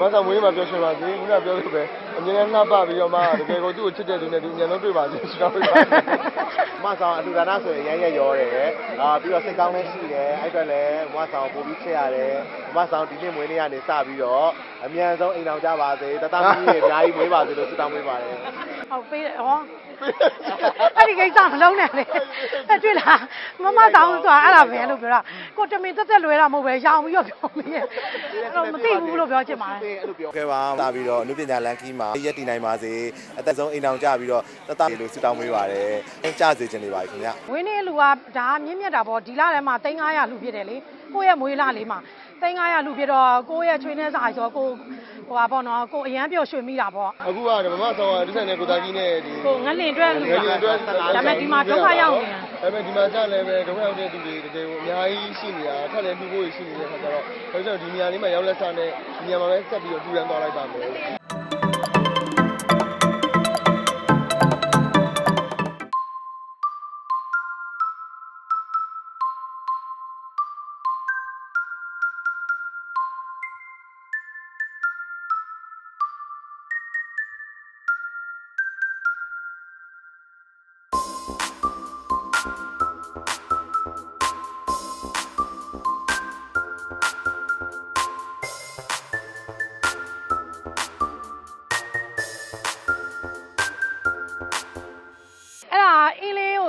မဆာမွေးမှာပြောရှင်ပါစေခုနပြောလို့ပဲအမြဲတမ်းလှပပြီးတော့မှတကယ်ကိုသူ့ကိုချစ်တဲ့သူနဲ့သူအမြန်ဆုံးတွေ့ပါစေကျွန်တော်ပြောပါမဆောင်အလူဒါနဆိုရင်ရရရောတယ်အာပြီးတော့စိတ်ကောင်းလည်းရှိတယ်အဲ့အတွက်လည်းမဆောင်ပို့ပြီးချစ်ရတယ်မဆောင်ဒီနေ့မွေးနေ့ကနေစပြီးတော့အမြန်ဆုံးအိမ်အောင်ကြပါစေတတမီးတွေအများကြီးမွေးပါစေလို့ဆုတောင်းပေးပါတယ်ဟုတ်ပေးတယ်ဟောအဲ့ဒီကိစ္စမလုံးနဲ့လေအဲ့တွေ့လားမမတောင်းဆိုတာအဲ့ဒါပဲလို့ပြောတာ ကိုတမင်တက်တက်လွဲတာမဟုတ်ပဲရောင်ပြီးတော့ပြောမိရဲ့အဲ့တော့မသိဘူးလို့ပြောချင်ပါတယ်အဲ့လိုပြောခဲ့ပါစပြီးတော့အနုပညာလန်ကီးမှာရက်တည်နိုင်ပါစေအသက်ဆုံးအိမ်အောင်ကြပြီးတော့တတမီးလို့ဆုတောင်းပေးပါတယ်အင်းကြစေချင်နေပါခင်ဗျာဝင်းနေလူကဒါမြင့်မြတ်တာပေါ့ဒီလထဲမှာ3900လူဖြစ်တယ်လေကိုယ့်ရဲ့မွေးလလေးမှာ3900လူဖြစ်တော့ကိုယ့်ရဲ့ချွေးနှဲစာဆိုကို ဟိုပါပေါ့နော်ကိုအရန်ပျော်ရွှင်မိတာပေါ့အခုကမမဆောင်ကဒီဆိုင်နဲ့ကိုသားကြီးနဲ့ဒီကိုငလင်အတွက်လူငယ်ငယ်အတွက်ဒါပေမဲ့ဒီမှာဒုက္ခရောက်နေတာဒါပေမဲ့ဒီမှာကြာလည်းပဲဒုက္ခရောက်တဲ့သူတွေတကယ်ကိုအများကြီးရှိနေတာထပ်လည်းပြီးဖို့ရှိနေတဲ့ခါကျတော့ဒါကြောင့်ဒီနေရာလေးမှာရောက်လက်စားနဲ့ဒီနေရာမှာပဲဆက်ပြီးတော့ထူရန်သွားလိုက်ပါမယ်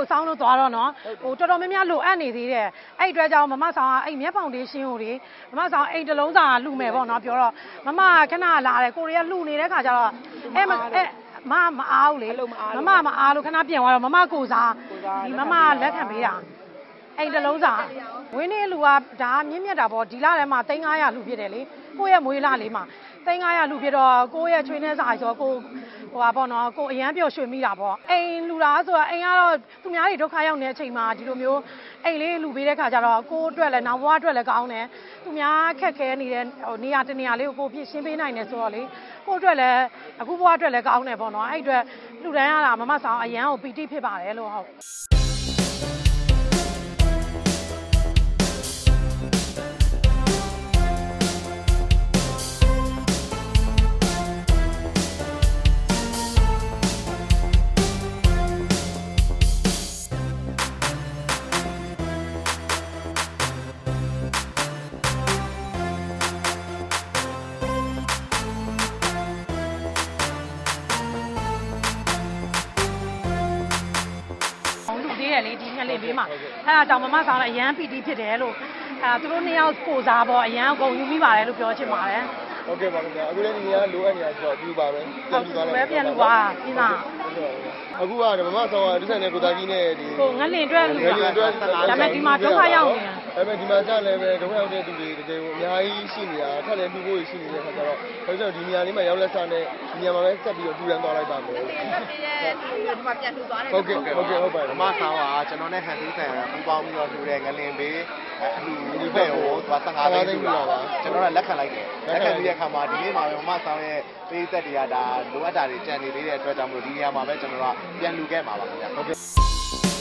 ကိုစောင်းလို့သွားတော့နော်ဟိုတော်တော်များများလိုအပ်နေသေးတယ်အဲ့ဒီအတွက်ကြောင့်မမဆောင်ကအဲ့မျက်ဖောင်ဒေးရှင်းကိုလေမမဆောင်အိမ်တစ်လုံးစာလှူမယ်ပေါ့နော်ပြောတော့မမခဏလာတယ်ကိုရီးယားလှူနေတဲ့ခါကျတော့အဲ့မအဲ့မမအားဘူးလေမမမအားလို့ခဏပြန်သွားတော့မမကိုစားဒီမမလက်ခံပေးတာအိမ်တစ်လုံးစာဝင်းနေလူကဒါမြင့်မြတ်တာပေါ့ဒီလထဲမှာ3900လူဖြစ်တယ်လေကိုယ့်ရဲ့မွေးလလေးမှာ 3900လူဖြစ်တော့ကိုယ့်ရဲ့ချွေးနှဲစာဆိုကိုဟိုပါပေါ့နော်ကိုအရန်ပျော်ရွှင်မိတာပေါ့အိမ်လူတာဆိုတော့အိမ်ကတော့သူများတွေဒုက္ခရောက်နေတဲ့အချိန်မှာဒီလိုမျိုးအိမ်လေးလူပေးတဲ့ခါကျတော့ကိုအတွက်လည်းနောက်ဘဝအတွက်လည်းကောင်းတယ်သူများခက်ခဲနေတဲ့ဟိုနေရာတနေရာလေးကိုကိုဖြစ်ရှင်းပေးနိုင်တယ်ဆိုတော့လေကိုအတွက်လည်းအခုဘဝအတွက်လည်းကောင်းတယ်ပေါ့နော်အဲ့အတွက်လူတန်းရတာမမဆောင်အရန်ကိုပီတိဖြစ်ပါတယ်လို့ဟုတ် သေးတယ်လေဒီငှက်လေးဘေးမှာအဲ့ဒါတောင်မမဆောင်လည်းအရန်ပီတိဖြစ်တယ်လို့အဲ့ဒါသူတို့နှစ်ယောက်ကိုစားပေါ့အရန်အကုန်ယူမိပါတယ်လို့ပြောချင်ပါတယ် ဟုတ်ကဲ့ပါခင်ဗျာအခုလည်းဒီနေရာလိုအပ်နေတာဆိုတော့ပြီးပါပဲဟုတ်ကဲ့ပဲပြန်လူပါပြင်းတာအခုကမမဆောင်ကဒီဆိုင်နဲ့ကိုသားကြီးနဲ့ဒီကိုငလင်အတွက်လူငယ်ငယ်အတွက်ဒါပေမဲ့ဒီမှာဒုက္ခရောက်နေတာဒါပေမဲ့ဒီမှာကြာလည်းပဲဒုက္ခရောက်တဲ့သူတွေတကယ်ကိုအများကြီးရှိနေတာထပ်လည်းပြီးဖို့ရှိနေတဲ့ခါကျတော့ဒါကြောင့်ဒီနေရာလေးမှာရောက်လက်စားနဲ့ဒီနေရာမှာပဲဆက်ပြီးတော့ထူရန်သွားလိုက်ပါမယ်ဟုတ်ကဲ့ဟုတ်ကဲ့ဟုတ်ပါတယ်ဓမ္မဆောင်ကကျွန်တော်နဲ့ဟန်တူးဆန်ပူပေါင်းပြီးတော့လှူတဲ့ငလင်ဘေးအလှူဒီဘက်ကိုသူက15သိန်းလှူတာပါကျွန်တော်ကလက်ခံလိုက်တယ်လက်ခံပြီးတဲ့အခါမှာဒီနေ့မှာပဲဓမ္မဆောင်ရဲ့ပေးသက်တွေကဒါလိုအပ်တာတွေကြံနေသေးတဲ့အတွက်ကြောင့်မို့ဒီနေရာမှာပဲကျွန်တော်ကပြန်လှူခဲ့မှာပါခင်ဗျာဟုတ်ကဲ့